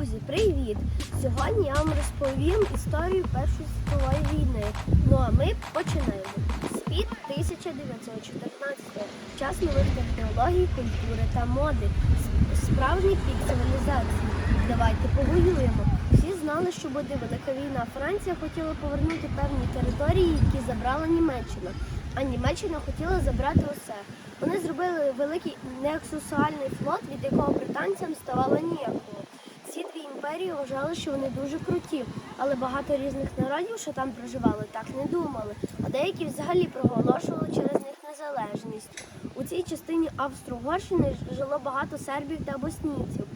Друзі, привіт! Сьогодні я вам розповім історію Першої світової війни. Ну а ми починаємо. Світ 1914. Час нових технологій, культури та моди. Справжній пік цивілізації. Давайте повоюємо. Всі знали, що буде велика війна. Франція хотіла повернути певні території, які забрала Німеччина. А Німеччина хотіла забрати усе. Вони зробили великий неаксесуальний флот, від якого британцям ставало ніякого. Імперії вважали, що вони дуже круті, але багато різних народів, що там проживали, так не думали. А деякі взагалі проголошували через них незалежність. У цій частині Австро-Угорщини жило багато сербів та боснійців.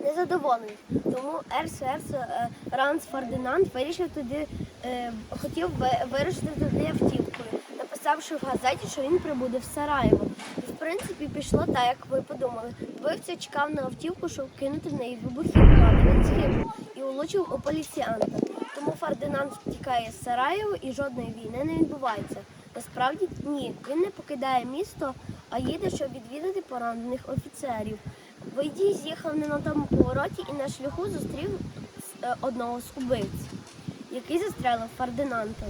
Незадоволених. Тому РСРС е, Ранс Фердинанд вирішив туди, е, хотів вирушити туди автівкою, написавши в газеті, що він прибуде в Сараєво. В принципі пішло так, як ви подумали. Вбивця чекав на автівку, щоб кинути в неї вибухівку, але він згиб і улучив у поліціянта. Тому Фердинанд втікає з Сараєва і жодної війни не відбувається. Насправді ні, він не покидає місто, а їде, щоб відвідати поранених офіцерів. Водій з'їхав не на тому повороті і на шляху зустрів е, одного з убивць, який застрелив Фердинанда.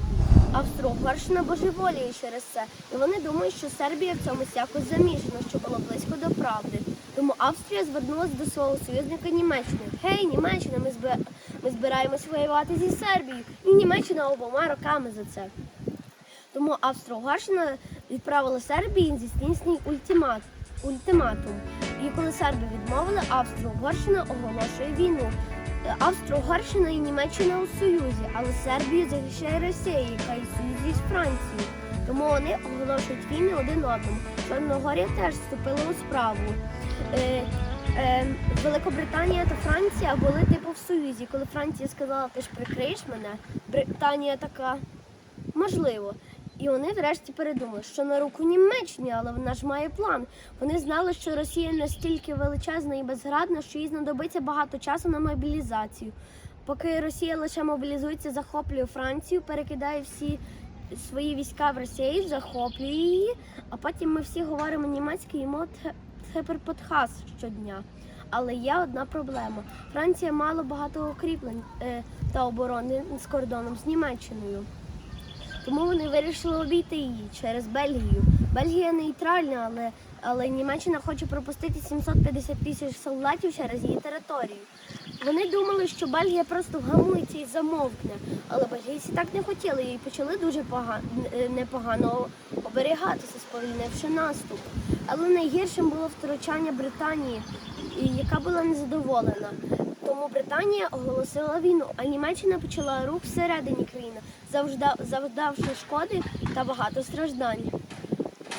Австро-Угорщина божеволіє через це, і вони думають, що Сербія в цьому якось замішана, що було близько до правди. Тому Австрія звернулася до свого союзника Німеччини. Гей, Німеччина, ми, збе... ми збираємось воювати зі Сербією. І Німеччина обома роками за це. Тому Австро-Угорщина відправила Сербії інзистентний ультимат, ультиматум. І коли серби відмовили, Австро-Угорщина оголошує війну. Австро-Угорщина і Німеччина у Союзі, але Сербію захищає Росія, яка і союзі з Францією. Тому вони оголошують війни один одному. Чорногорія теж вступила у справу. Е, е, Великобританія та Франція були типу в союзі. Коли Франція сказала, ти ж прикриєш мене, Британія така можливо. І вони врешті передумали, що на руку Німеччині, але вона ж має план. Вони знали, що Росія настільки величезна і безградна, що їй знадобиться багато часу на мобілізацію. Поки Росія лише мобілізується, захоплює Францію, перекидає всі свої війська в Росію, захоплює її, а потім ми всі говоримо німецькою і Тхеперпотхас щодня. Але є одна проблема. Франція мала багато укріплень е, та оборони з кордоном з Німеччиною. Тому вони вирішили обійти її через Бельгію. Бельгія нейтральна, але, але Німеччина хоче пропустити 750 тисяч солдатів через її територію. Вони думали, що Бельгія просто вгамується і замовкне, але бельгійці так не хотіли і почали дуже погано, непогано оберігатися, сповільнивши наступ. Але найгіршим було втручання Британії, яка була незадоволена. Тому Британія оголосила війну, а Німеччина почала рух всередині країни, завдавши шкоди та багато страждань.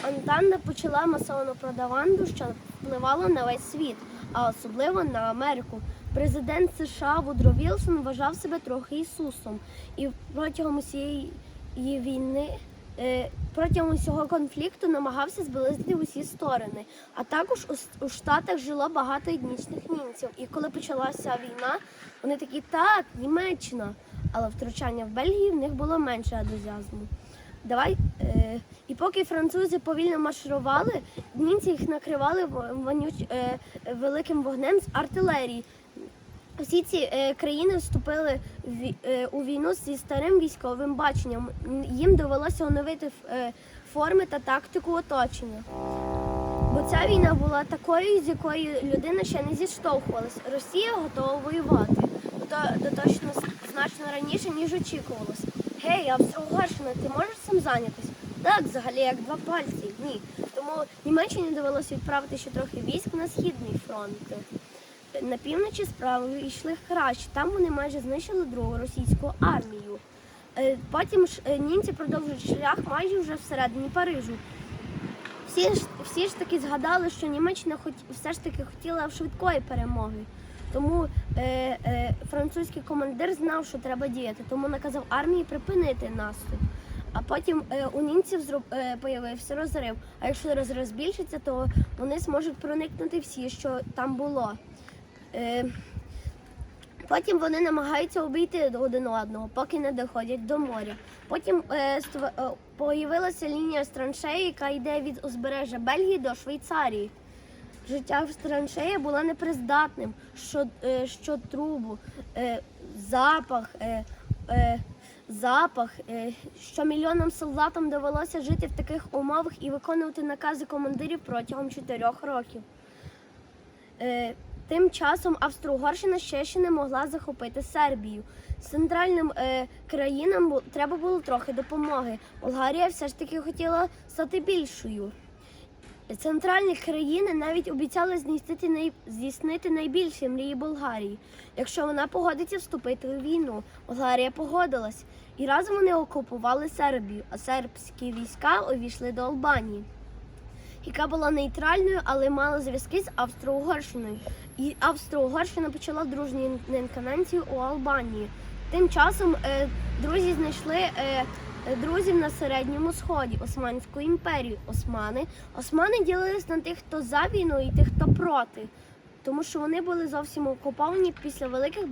Антанна почала масовану продаванду, що впливала на весь світ, а особливо на Америку. Президент США Вудро Вілсон вважав себе трохи Ісусом, і протягом усієї війни. Протягом усього конфлікту намагався зблизити усі сторони. А також у, у Штатах жило багато етнічних німців. І коли почалася війна, вони такі так, Німеччина. Але втручання в Бельгії в них було менше ентузіазму. Давай. Е, і поки французи повільно марширували, німці їх накривали вонюч, е, великим вогнем з артилерії. Всі ці е, країни вступили е, у війну зі старим військовим баченням. Їм довелося оновити е, форми та тактику оточення. Бо ця війна була такою, з якої людина ще не зіштовхувалась. Росія готова воювати. До точно значно раніше, ніж очікувалось. Гей, Австро-Угорщина, ти можеш цим зайнятися? Так, взагалі, як два пальці. Ні. Тому Німеччині довелося відправити ще трохи військ на східний фронт. На півночі справи йшли краще. Там вони майже знищили другу російську армію. Е, Потім ж е, німці продовжують шлях майже вже всередині Парижу. Всі ж, всі ж таки згадали, що Німеччина хоч, все ж таки хотіла швидкої перемоги. Тому е, е, французький командир знав, що треба діяти, тому наказав армії припинити наступ. А потім е, у німців зроб, е, появився розрив. А якщо розрив збільшиться, то вони зможуть проникнути всі, що там було. Е, Потім вони намагаються обійти один одного, поки не доходять до моря. Потім е, ство, е, появилася лінія з траншеї, яка йде від узбережжя Бельгії до Швейцарії. життя в траншеї було неприздатним, що, е, що трубу, е, запах, е, е, запах, е, що мільйонам солдатам довелося жити в таких умовах і виконувати накази командирів протягом чотирьох років. Е, Тим часом Австро-Угорщина ще ще не могла захопити Сербію. Центральним е, країнам треба було трохи допомоги. Болгарія все ж таки хотіла стати більшою. Центральні країни навіть обіцяли здійснити, най... здійснити найбільші мрії Болгарії, якщо вона погодиться вступити у війну. Болгарія погодилась, і разом вони окупували Сербію, а сербські війська увійшли до Албанії яка була нейтральною, але мала зв'язки з Австро-Угорщиною. І Австро-Угорщина почала дружні інканацію у Албанії. Тим часом е, друзі знайшли е, е, друзів на середньому сході Османську імперію. Османи. Османи ділились на тих, хто за війну, і тих, хто проти. Тому що вони були зовсім окуповані після великих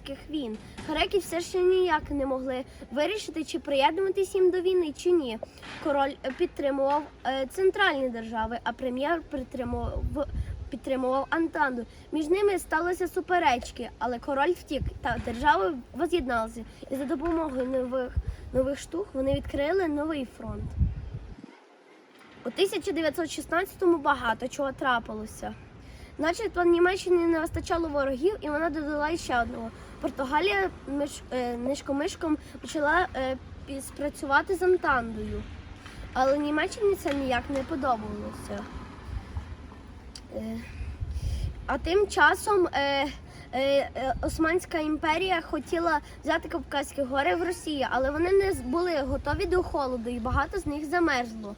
балканських війн. Греки все ще ніяк не могли вирішити, чи приєднуватись їм до війни, чи ні. Король е, підтримував е, центральні держави, а прем'єр підтримував, підтримував Антанду. Між ними сталися суперечки, але король втік та держави воз'єдналися. І за допомогою нових, нових штук вони відкрили новий фронт. У 1916-му багато чого трапилося. Начебто Німеччині не вистачало ворогів, і вона додала ще одного. Португалія миш, е, нишкомишком почала е, спрацювати з Антандою. Але Німеччині це ніяк не подобалося. Е, а тим часом Османська імперія хотіла взяти Кавказькі гори в Росії, але вони не були готові до холоду, і багато з них замерзло.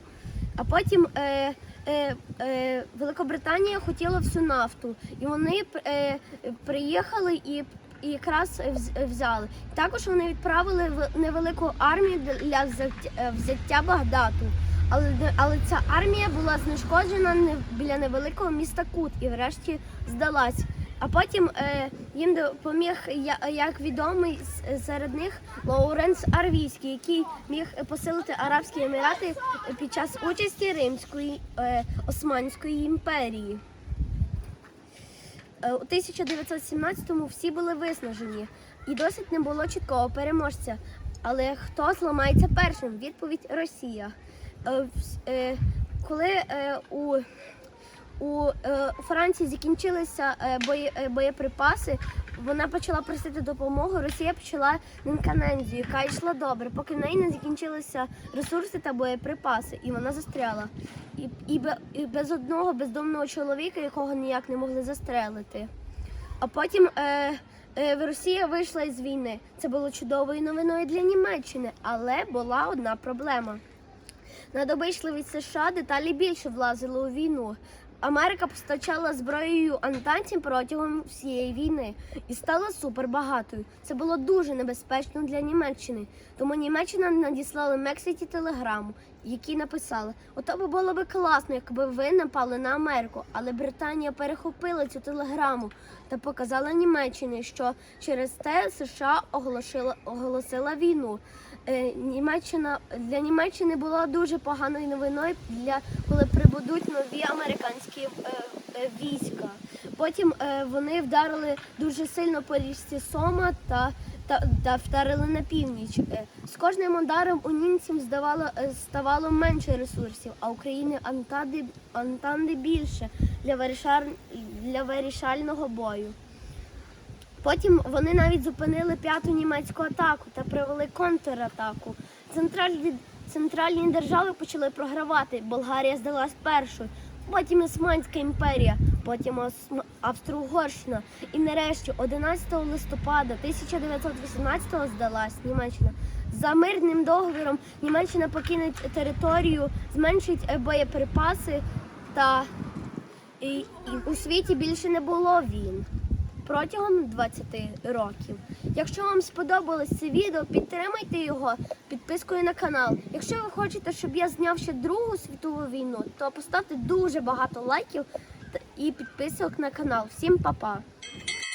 А потім е, е, е, Великобританія хотіла всю нафту, і вони е, приїхали і, і якраз взяли. Також вони відправили невелику армію для взяття, е, Багдату. Але, але ця армія була знешкоджена не- біля невеликого міста Кут і врешті здалась. А потім е, їм допоміг як відомий серед них Лоуренс Арвійський, який міг посилити Арабські Емірати під час участі Римської е, Османської імперії. Е, У 1917-му всі були виснажені, і досить не було чіткого переможця. Але хто зламається першим? Відповідь Росія. Е, е, Коли у у Франції закінчилися боєприпаси, вона почала просити допомогу. Росія почала інканензію, яка йшла добре, поки в неї не закінчилися ресурси та боєприпаси, і вона застряла. І, і, і без одного бездомного чоловіка, якого ніяк не могли застрелити. А потім е, е, Росія вийшла із війни. Це було чудовою новиною для Німеччини, але була одна проблема. На добичливість США деталі більше влазили у війну. Америка постачала зброєю Антанті протягом всієї війни і стала супербагатою. Це було дуже небезпечно для Німеччини. Тому Німеччина надіслала Мексиці телеграму, які написали: Ото би було би класно, якби ви напали на Америку. Але Британія перехопила цю телеграму та показала Німеччині, що через те США оголошила оголосила війну. Е, Німеччина для Німеччини була дуже поганою новиною для коли прибудуть нові американські е, е, війська. Потім е, вони вдарили дуже сильно по річці Сома та, та, та вдарили на північ. Е, з кожним ударом у німців здавало е, ставало менше ресурсів, а України Антанди, Антанди більше для вирішаль, для вирішального бою. Потім вони навіть зупинили п'яту німецьку атаку та провели контратаку. Центральні, центральні держави почали програвати. Болгарія здалась першою, потім Османська імперія, потім Австро-Угорщина. І нарешті, 11 листопада 1918-го здалась Німеччина. За мирним договіром Німеччина покине територію, зменшить е, боєприпаси та і, і у світі більше не було війн протягом 20 років. Якщо вам сподобалось це відео, підтримайте його підпискою на канал. Якщо ви хочете, щоб я зняв ще Другу світову війну, то поставте дуже багато лайків і підписок на канал. Всім па-па!